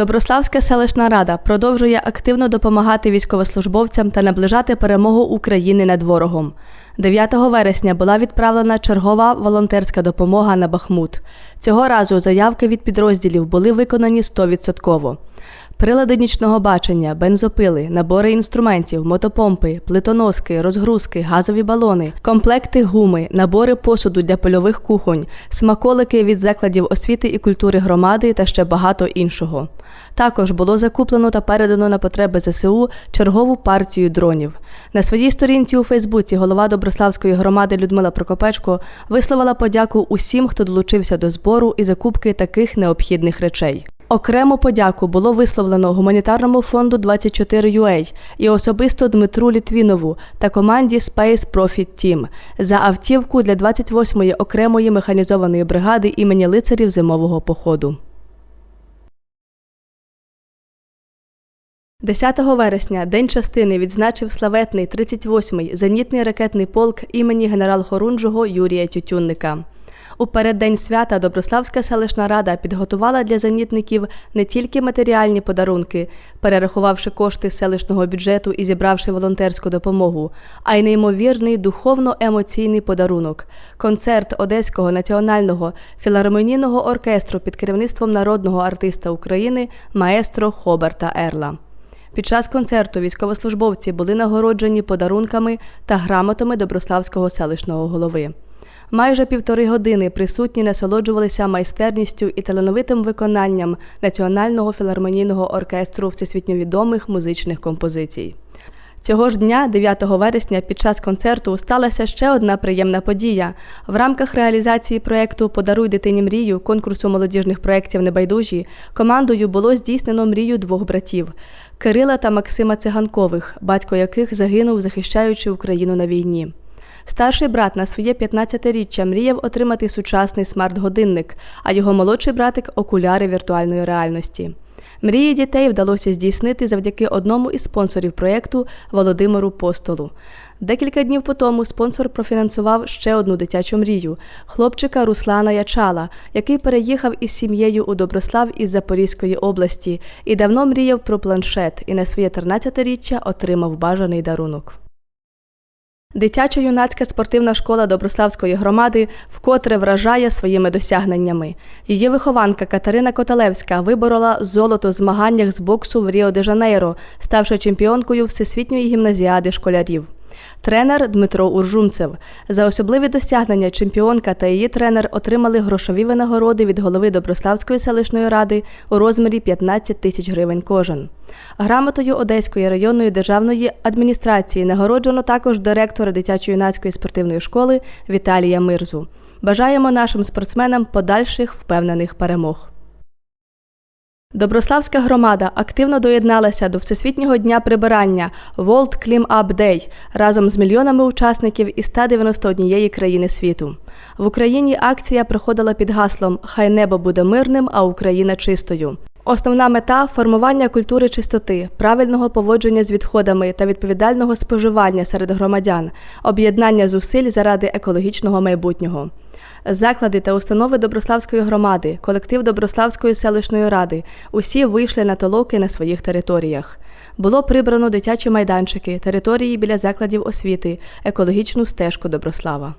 Доброславська селищна рада продовжує активно допомагати військовослужбовцям та наближати перемогу України над ворогом. 9 вересня була відправлена чергова волонтерська допомога на Бахмут. Цього разу заявки від підрозділів були виконані 100%. Прилади нічного бачення, бензопили, набори інструментів, мотопомпи, плитоноски, розгрузки, газові балони, комплекти гуми, набори посуду для польових кухонь, смаколики від закладів освіти і культури громади та ще багато іншого. Також було закуплено та передано на потреби ЗСУ чергову партію дронів. На своїй сторінці у Фейсбуці голова Доброславської громади Людмила Прокопечко висловила подяку усім, хто долучився до збору і закупки таких необхідних речей. Окрему подяку було висловлено гуманітарному фонду 24UA і особисто Дмитру Літвінову та команді Space Profit Team за автівку для 28-ї окремої механізованої бригади імені лицарів зимового походу. 10 вересня День частини відзначив славетний 38-й зенітний ракетний полк імені генерал-хорунжого Юрія Тютюнника. У переддень свята Доброславська селищна рада підготувала для зенітників не тільки матеріальні подарунки, перерахувавши кошти селищного бюджету і зібравши волонтерську допомогу, а й неймовірний духовно-емоційний подарунок концерт Одеського національного філармонійного оркестру під керівництвом народного артиста України маестро Хоберта Ерла. Під час концерту військовослужбовці були нагороджені подарунками та грамотами Доброславського селищного голови. Майже півтори години присутні насолоджувалися майстерністю і талановитим виконанням Національного філармонійного оркестру всесвітньо відомих музичних композицій. Цього ж дня, 9 вересня, під час концерту сталася ще одна приємна подія. В рамках реалізації проєкту Подаруй дитині мрію конкурсу молодіжних проєктів Небайдужі командою було здійснено мрію двох братів Кирила та Максима Циганкових, батько яких загинув, захищаючи Україну на війні. Старший брат на своє 15-річчя мріяв отримати сучасний смарт-годинник, а його молодший братик окуляри віртуальної реальності. Мрії дітей вдалося здійснити завдяки одному із спонсорів проєкту Володимиру Постолу. Декілька днів по тому спонсор профінансував ще одну дитячу мрію хлопчика Руслана Ячала, який переїхав із сім'єю у Доброслав із Запорізької області і давно мріяв про планшет і на своє 13-річчя отримав бажаний дарунок. Дитячо-юнацька спортивна школа Доброславської громади вкотре вражає своїми досягненнями. Її вихованка Катерина Коталевська виборола золото в змаганнях з боксу в Ріо де Жанейро, ставши чемпіонкою Всесвітньої гімназіади школярів. Тренер Дмитро Уржумцев. За особливі досягнення чемпіонка та її тренер отримали грошові винагороди від голови Доброславської селищної ради у розмірі 15 тисяч гривень кожен. Грамотою Одеської районної державної адміністрації нагороджено також директора дитячо-юнацької спортивної школи Віталія Мирзу. Бажаємо нашим спортсменам подальших впевнених перемог. Доброславська громада активно доєдналася до Всесвітнього дня прибирання World Clean Up Day разом з мільйонами учасників із 191 країни світу. В Україні акція проходила під гаслом Хай небо буде мирним, а Україна чистою. Основна мета формування культури чистоти, правильного поводження з відходами та відповідального споживання серед громадян, об'єднання зусиль заради екологічного майбутнього. Заклади та установи Доброславської громади, колектив Доброславської селищної ради усі вийшли на толоки на своїх територіях. Було прибрано дитячі майданчики, території біля закладів освіти, екологічну стежку Доброслава.